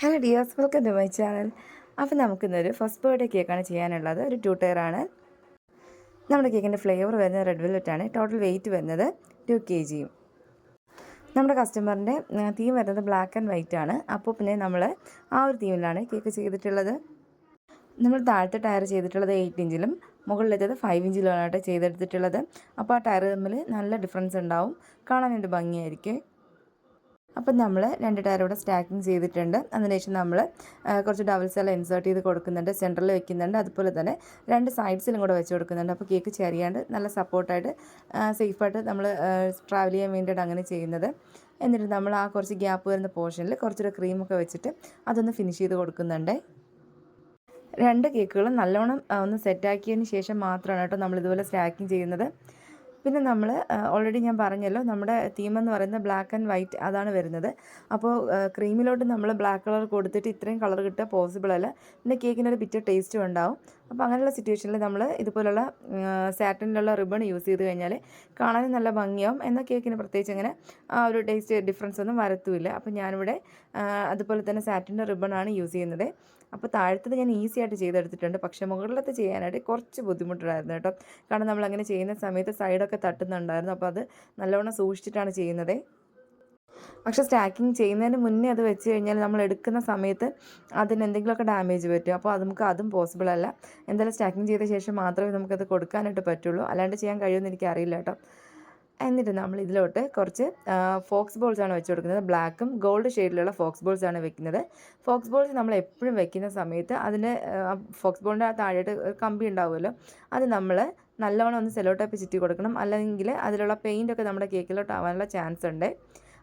Hello dears welcome to my channel. അപ്പോൾ നമുക്കിന്നൊരു first birthday കേക്കാണ് ചെയ്യാനുള്ളത്. ഒരു ടു ടയറാണ് നമ്മുടെ കേക്കിന്റെ ഫ്ലേവർ വരുന്നത് റെഡ് വെൽവെറ്റ് ആണ് ടോട്ടൽ വെയിറ്റ് വരുന്നത് ടു കെ ജിയും നമ്മുടെ കസ്റ്റമറിന്റെ തീം വരുന്നത് ബ്ലാക്ക് ആൻഡ് വൈറ്റ് ആണ്. അപ്പോൾ പിന്നെ നമ്മൾ ആ ഒരു തീമിലാണ് കേക്ക് ചെയ്തിട്ടുള്ളത്. നമ്മൾ താഴത്തെ ടയർ ചെയ്തിട്ടുള്ളത് എയ്റ്റ് ഇഞ്ചിലും മുകളിലെത്തത് ഫൈവ് ഇഞ്ചിലുമാണ് ചെയ്തെടുത്തിട്ടുള്ളത്. അപ്പോൾ ആ ടയർ തമ്മിൽ നല്ല ഡിഫറൻസ് ഉണ്ടാവും. കാണാൻ വേണ്ടി ഭംഗിയായിരിക്കും. അപ്പം നമ്മൾ രണ്ട് ടയർ ഇവിടെ സ്റ്റാക്കിങ് ചെയ്തിട്ടുണ്ട്. അതിനുശേഷം നമ്മൾ കുറച്ച് ഡബിൾ സെൽ ഇൻസേർട്ട് ചെയ്ത് കൊടുക്കുന്നുണ്ട്. സെന്ററിൽ വെക്കുന്നുണ്ട്. അതുപോലെ തന്നെ രണ്ട് സൈഡ്സിലും കൂടെ വെച്ച് കൊടുക്കുന്നുണ്ട്. അപ്പോൾ കേക്ക് ചെറിയാണ്ട് നല്ല സപ്പോർട്ടായിട്ട് സേഫായിട്ട് നമ്മൾ ട്രാവൽ ചെയ്യാൻ വേണ്ടിയിട്ട് അങ്ങനെ ചെയ്യുന്നത്. എന്നിട്ട് നമ്മൾ ആ കുറച്ച് ഗ്യാപ്പ് വരുന്ന പോർഷനിൽ കുറച്ചൊരു ക്രീമൊക്കെ വെച്ചിട്ട് അതൊന്ന് ഫിനിഷ് ചെയ്ത് കൊടുക്കുന്നുണ്ട്. രണ്ട് കേക്കുകളും നല്ലോണം ഒന്ന് സെറ്റാക്കിയതിന് ശേഷം മാത്രമാണ് കേട്ടോ നമ്മൾ ഇതുപോലെ സ്റ്റാക്കിങ് ചെയ്യുന്നത്. പിന്നെ നമ്മൾ ഓൾറെഡി ഞാൻ പറഞ്ഞല്ലോ നമ്മുടെ തീം എന്ന് പറയുന്നത് ബ്ലാക്ക് ആൻഡ് വൈറ്റ് അതാണ് വരുന്നത്. അപ്പോൾ ക്രീമിലോട്ട് നമ്മൾ ബ്ലാക്ക് കളർ കൊടുത്തിട്ട് ഇത്രയും കളർ കിട്ടുക പോസിബിൾ അല്ല. പിന്നെ കേക്കിനൊരു ബിറ്റർ ടേസ്റ്റും ഉണ്ടാവും. അപ്പോൾ അങ്ങനെയുള്ള സിറ്റുവേഷനിൽ നമ്മൾ ഇതുപോലുള്ള സാറ്റിനിലുള്ള റിബൺ യൂസ് ചെയ്ത് കഴിഞ്ഞാൽ കാണാനും നല്ല ഭംഗിയാവും. എന്നാൽ കേക്കിന് പ്രത്യേകിച്ച് അങ്ങനെ ആ ഒരു ടേസ്റ്റ് ഡിഫറൻസ് ഒന്നും വരത്തുമില്ല. അപ്പോൾ ഞാനിവിടെ അതുപോലെ തന്നെ സാറ്റിന്റെ റിബണാണ് യൂസ് ചെയ്യുന്നത്. അപ്പോൾ താഴത്തത് ഞാൻ ഈസി ആയിട്ട് ചെയ്തെടുത്തിട്ടുണ്ട്. പക്ഷേ മുകളിലത്തെ ചെയ്യാനായിട്ട് കുറച്ച് ബുദ്ധിമുട്ടുണ്ടായിരുന്നു കേട്ടോ. കാരണം നമ്മൾ അങ്ങനെ ചെയ്യുന്ന സമയത്ത് സൈഡൊക്കെ തട്ടുന്നുണ്ടായിരുന്നു. അപ്പോൾ അത് നല്ലവണ്ണം സൂക്ഷിച്ചിട്ടാണ് ചെയ്യുന്നത്. പക്ഷേ സ്റ്റാക്കിങ് ചെയ്യുന്നതിന് മുന്നേ അത് വെച്ച് കഴിഞ്ഞാൽ നമ്മൾ എടുക്കുന്ന സമയത്ത് അതിന് എന്തെങ്കിലുമൊക്കെ ഡാമേജ് പറ്റും. അപ്പോൾ അത് നമുക്ക് അതും പോസിബിൾ അല്ല. എന്തായാലും സ്റ്റാക്കിങ് ചെയ്ത ശേഷം മാത്രമേ നമുക്കത് കൊടുക്കാനായിട്ട് പറ്റുള്ളൂ. അല്ലാണ്ട് ചെയ്യാൻ കഴിയുമെന്ന് എനിക്കറിയില്ല കേട്ടോ. എന്നിട്ട് നമ്മൾ ഇതിലോട്ട് കുറച്ച് ഫോക്സ് ബോൾസ് ആണ് വെച്ച് കൊടുക്കുന്നത്. ബ്ലാക്കും ഗോൾഡ് ഷെയ്ഡിലുള്ള ഫോക്സ് ബോൾസ് ആണ് വെക്കുന്നത്. ഫോക്സ് ബോൾസ് നമ്മൾ എപ്പോഴും വെക്കുന്ന സമയത്ത് അതിന് ഫോക്സ് ബോളിന്റെ താഴെയായിട്ട് കമ്പി ഉണ്ടാവുമല്ലോ. അത് നമ്മൾ നല്ലവണ്ണം ഒന്ന് സെലോ ടൈപ്പ് ചുറ്റി കൊടുക്കണം. അല്ലെങ്കിൽ അതിലുള്ള പെയിന്റൊക്കെ നമ്മുടെ കേക്കിലോട്ട് ആവാനുള്ള ചാൻസ് ഉണ്ട്.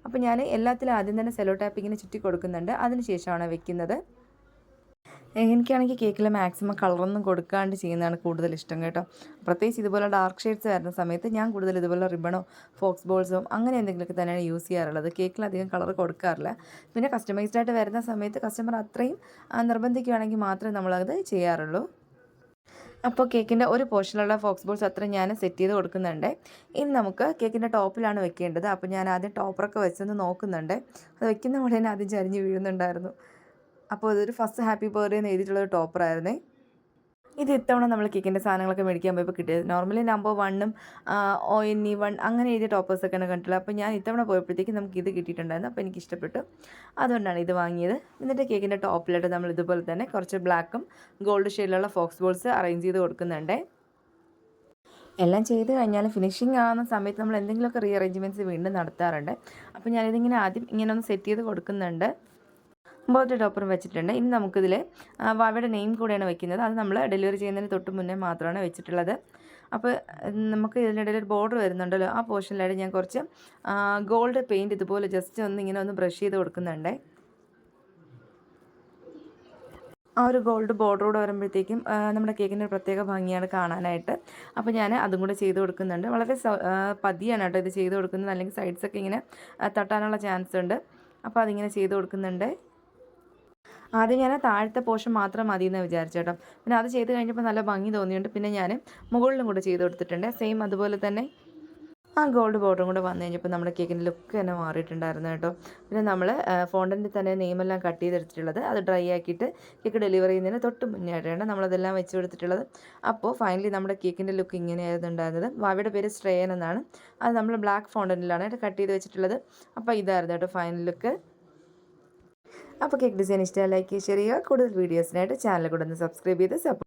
അപ്പോൾ ഞാൻ എല്ലാത്തിലും ആദ്യം തന്നെ സെലോ ടാപ്പ് ചുറ്റി കൊടുക്കുന്നുണ്ട്. അതിന് ശേഷമാണ് വെക്കുന്നത്. എനിക്കാണെങ്കിൽ കേക്കിൽ മാക്സിമം കളറൊന്നും കൊടുക്കാണ്ട് ചെയ്യുന്നതാണ് കൂടുതൽ ഇഷ്ടം കേട്ടോ. പ്രത്യേകിച്ച് ഇതുപോലെ ഡാർക്ക് ഷെയ്ഡ്സ് വരുന്ന സമയത്ത് ഞാൻ കൂടുതൽ ഇതുപോലെ റിബണോ ഫോക്സ് ബോൾസോ അങ്ങനെ എന്തെങ്കിലുമൊക്കെ തന്നെയാണ് യൂസ് ചെയ്യാറുള്ളത്. കേക്കിൽ അധികം കളർ കൊടുക്കാറില്ല. പിന്നെ കസ്റ്റമൈസ്ഡ് ആയിട്ട് വരുന്ന സമയത്ത് കസ്റ്റമർ അത്രയും നിർബന്ധിക്കുകയാണെങ്കിൽ മാത്രമേ നമ്മളത് ചെയ്യാറുള്ളൂ. അപ്പോൾ കേക്കിന്റെ ഒരു പോർഷനിലുള്ള ഫോക്സ് ബോൾസ് അത്ര ഞാൻ സെറ്റ് ചെയ്ത് കൊടുക്കുന്നുണ്ട്. ഇനി നമുക്ക് കേക്കിന്റെ ടോപ്പിലാണ് വെക്കേണ്ടത്. അപ്പോൾ ഞാൻ ആദ്യം ടോപ്പറൊക്കെ വെച്ചൊന്ന് നോക്കുന്നുണ്ട്. അത് വെക്കുന്ന ഉടനെ ആദ്യം ചരിഞ്ഞ് വീഴുന്നുണ്ടായിരുന്നു. അപ്പോൾ ഇതൊരു ഫസ്റ്റ് ഹാപ്പി ബർത്ത്ഡേ എന്ന് എഴുതിയിട്ടുള്ളൊരു ടോപ്പറായിരുന്നേ. ഇത് ഇത്തവണ നമ്മൾ കിക്കിന്റെ സാധനങ്ങളൊക്കെ മേടിക്കാൻ പോയപ്പോൾ കിട്ടിയത്. നോർമലി നമ്പർ വണ്ണും ഒ എൻ ഇ വൺ അങ്ങനെ എഴുതിയ ടോപ്പേഴ്സൊക്കെയാണ് കണ്ടിട്ടുള്ളത്. അപ്പോൾ ഞാൻ ഇത്തവണ പോയപ്പോഴത്തേക്കും നമുക്ക് ഇത് കിട്ടിയിട്ടുണ്ടായിരുന്നു. അപ്പോൾ എനിക്ക് ഇഷ്ടപ്പെട്ടു അതുകൊണ്ടാണ് ഇത് വാങ്ങിയത്. എന്നിട്ട് കേക്കിന്റെ ടോപ്പിലായിട്ട് നമ്മൾ ഇതുപോലെ തന്നെ കുറച്ച് ബ്ലാക്കും ഗോൾഡ് ഷെയ്ഡിലുള്ള ഫോക്സ് ബോൾസ് അറേഞ്ച് ചെയ്ത് കൊടുക്കുന്നുണ്ട്. എല്ലാം ചെയ്ത് കഴിഞ്ഞാൽ ഫിനിഷിങ് ആവുന്ന സമയത്ത് നമ്മൾ എന്തെങ്കിലുമൊക്കെ റീ അറേഞ്ച്മെന്റ്സ് വീണ്ടും നടത്താറുണ്ട്. അപ്പോൾ ഞാനിതിങ്ങനെ ആദ്യം ഇങ്ങനെ ഒന്ന് സെറ്റ് ചെയ്ത് കൊടുക്കുന്നുണ്ട്. ബർത്ത്ഡേ ടോപ്പറും വെച്ചിട്ടുണ്ട്. ഇനി നമുക്കിതിൽ വാവയുടെ നെയിം കൂടെയാണ് വെക്കുന്നത്. അത് നമ്മൾ ഡെലിവറി ചെയ്യുന്നതിന് തൊട്ട് മുന്നേ മാത്രമാണ് വെച്ചിട്ടുള്ളത്. അപ്പോൾ നമുക്ക് ഇതിനിടയിൽ ഒരു ബോർഡർ വരുന്നുണ്ടല്ലോ. ആ പോർഷനിലായിട്ട് ഞാൻ കുറച്ച് ഗോൾഡ് പെയിന്റ് ഇതുപോലെ ജസ്റ്റ് ഒന്ന് ഇങ്ങനെ ഒന്ന് ബ്രഷ് ചെയ്ത് കൊടുക്കുന്നുണ്ട്. ആ ഒരു ഗോൾഡ് ബോർഡറോട് വരുമ്പോഴത്തേക്കും നമ്മുടെ കേക്കിന്റെ ഒരു പ്രത്യേക ഭംഗിയാണ് കാണാനായിട്ട്. അപ്പോൾ ഞാൻ അതും കൂടെ ചെയ്ത് കൊടുക്കുന്നുണ്ട്. വളരെ പതിയാണ് കേട്ടോ ഇത് ചെയ്ത് കൊടുക്കുന്നത്. അല്ലെങ്കിൽ സൈഡ്സൊക്കെ ഇങ്ങനെ തട്ടാനുള്ള ചാൻസ് ഉണ്ട്. അപ്പോൾ അതിങ്ങനെ ചെയ്ത് കൊടുക്കുന്നുണ്ട്. ആദ്യം ഞാൻ താഴത്തെ പോർഷൻ മാത്രം മതി എന്ന് വിചാരിച്ചു കേട്ടോ. പിന്നെ അത് ചെയ്ത് കഴിഞ്ഞപ്പോൾ നല്ല ഭംഗി തോന്നിയുണ്ട് പിന്നെ ഞാൻ മുകളിലും കൂടെ ചെയ്ത് കൊടുത്തിട്ടുണ്ട്. സെയിം അതുപോലെ തന്നെ ആ ഗോൾഡ് ബോർഡറും കൂടെ വന്നു കഴിഞ്ഞപ്പോൾ നമ്മുടെ കേക്കിന്റെ ലുക്ക് തന്നെ മാറിയിട്ടുണ്ടായിരുന്നു കേട്ടോ. പിന്നെ നമ്മൾ ഫോണ്ടന്റെ തന്നെ നെയിമെല്ലാം കട്ട് ചെയ്തെടുത്തിട്ടുള്ളത്. അത് ഡ്രൈ ആക്കിയിട്ട് കേക്ക് ഡെലിവറി ചെയ്യുന്നതിന് തൊട്ട് മുന്നേ ആയിട്ടാണ് നമ്മളതെല്ലാം വെച്ച് കൊടുത്തിട്ടുള്ളത്. അപ്പോൾ ഫൈനലി നമ്മുടെ കേക്കിന്റെ ലുക്ക് ഇങ്ങനെയായിരുന്നു ഉണ്ടായിരുന്നത് വാവയുടെ പേര് ശ്രേയൻ എന്നാണ്. അത് നമ്മൾ ബ്ലാക്ക് ഫോണ്ടനിലാണ് കട്ട് ചെയ്ത് വെച്ചിട്ടുള്ളത്. അപ്പോൾ ഇതായിരുന്നു കേട്ടോ ഫൈനൽ ലുക്ക് അപ്പോൾ കേക്ക് ഡിസൈൻ ഇഷ്ടമായി ലൈക്ക് ഷെയർ ചെയ്യുക കൂടുതൽ വീഡിയോസിനായിട്ട് ചാനൽ കൂടെ ഒന്ന് സബ്സ്ക്രൈബ് ചെയ്ത് സപ്പോർട്ട്